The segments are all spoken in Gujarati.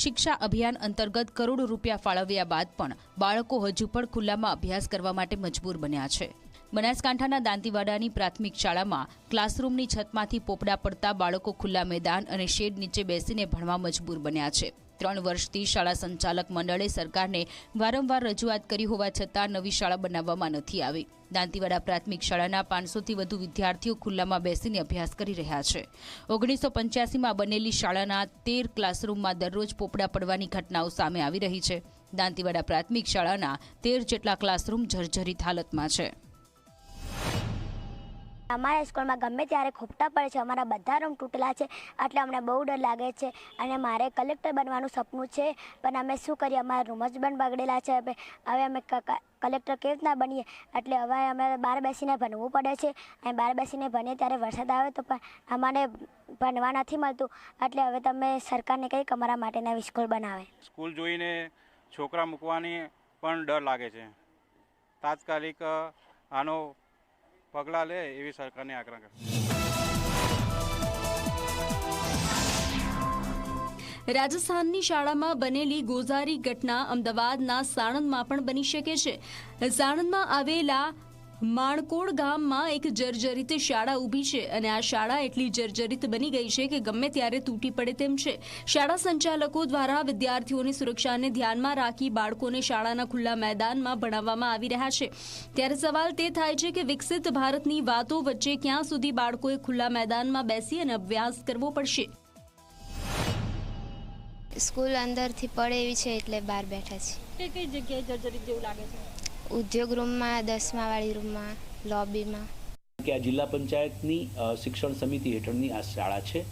શિક્ષા અભિયાન અંતર્ગત કરોડો રૂપિયા ફાળવ્યા બાદ પણ બાળકો હજુ પણ ખુલ્લામાં અભ્યાસ કરવા માટે મજબૂર બન્યા છે. બનાસકાંઠાના દાંતીવાડાની પ્રાથમિક શાળામાં ક્લાસરૂમની છતમાંથી પોપડા પડતા બાળકો ખુલ્લા મેદાન અને શેડ નીચે બેસીને ભણવા મજબૂર બન્યા છે. ત્રણ વર્ષથી શાળા સંચાલક મંડળે સરકારને વારંવાર રજૂઆત કરી હોવા છતાં નવી શાળા બનાવવામાં નથી આવી. દાંતીવાડા પ્રાથમિક શાળાના પાંચસોથી વધુ વિદ્યાર્થીઓ ખુલ્લામાં બેસીને અભ્યાસ કરી રહ્યા છે. ઓગણીસો પંચ્યાસીમાં બનેલી શાળાના તેર ક્લાસરૂમમાં દરરોજ પોપડા પડવાની ઘટનાઓ સામે આવી રહી છે. દાંતીવાડા પ્રાથમિક શાળાના તેર જેટલા ક્લાસરૂમ જર્જરિત હાલતમાં છે. અમારા સ્કૂલમાં ગમે ત્યારે ખોપટા પડે છે, અમારા બધા રૂમ તૂટેલા છે, એટલે અમને બહુ ડર લાગે છે અને મારે કલેક્ટર બનવાનું સપનું છે, પણ અમે શું કરીએ, અમારા રૂમ જ પણ બગડેલા છે, હવે હવે અમે કલેક્ટર કેવી રીતના બનીએ, એટલે હવે અમે બહાર બેસીને ભણવું પડે છે, અને બહાર બેસીને ભણીએ ત્યારે વરસાદ આવે તો પણ અમારે ભણવા નથી મળતું, એટલે હવે તમે સરકારને કંઈક અમારા માટે નવી સ્કૂલ બનાવે. સ્કૂલ જોઈને છોકરા મૂકવાની પણ ડર લાગે છે. તાત્કાલિક આનો પગલાં લે એવી સરકારને આગ્રહ કરે. રાજસ્થાનની શાળામાં બનેલી ગોઝારી ઘટના અમદાવાદના સાણંદમાં પણ બની શકે છે. સાણંદમાં આવેલા માણકોડ ગામમાં એક જર્જરિત શાળા ઊભી છે અને આ શાળા એટલી જર્જરિત બની ગઈ છે કે ગમે ત્યારે તૂટી પડે તેમ છે. શાળા સંચાલકો દ્વારા વિદ્યાર્થીઓની સુરક્ષાને ધ્યાનમાં રાખી બાળકોને શાળાના ખુલ્લા મેદાનમાં ભણાવવામાં આવી રહ્યા છે. ત્યારે સવાલ તે થાય છે કે વિકસિત ભારતની વાતો વચ્ચે ક્યાં સુધી બાળકોએ ખુલ્લા મેદાનમાં બેસી અને અભ્યાસ કરવો પડશે? સ્કૂલ અંદરથી પડે એવી છે એટલે બહાર બેઠા છે કઈ કઈ જગ્યાએ જર્જરિત જેવું લાગે છે? ઉદ્યોગ રૂમમાં, દસમાવાળી રૂમમાં, લોબીમાં. કે આ જિલ્લા પંચાયતની શિક્ષણ સમિતિ હેઠળની આ શાળા છે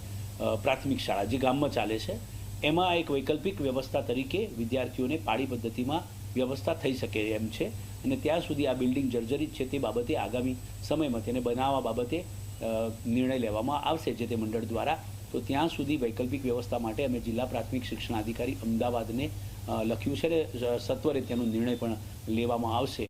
પ્રાથમિક શાળા જે ગામમાં ચાલે છે, એમાં એક વૈકલ્પિક વ્યવસ્થા તરીકે વિદ્યાર્થીઓને પાળી પદ્ધતિમાં વ્યવસ્થા થઈ શકે એમ છે. અને ત્યાં સુધી આ બિલ્ડિંગ જર્જરિત છે તે બાબતે આગામી સમયમાં તેને બનાવવા બાબતે નિર્ણય લેવામાં આવશે જે તે મંડળ દ્વારા તો ત્યાં સુધી વૈકલ્પિક વ્યવસ્થા માટે અમે જિલ્લા પ્રાથમિક શિક્ષણ અધિકારી અમદાવાદને લખ્યું છે અને સત્વરે તેનો નિર્ણય પણ લેવામાં આવશે.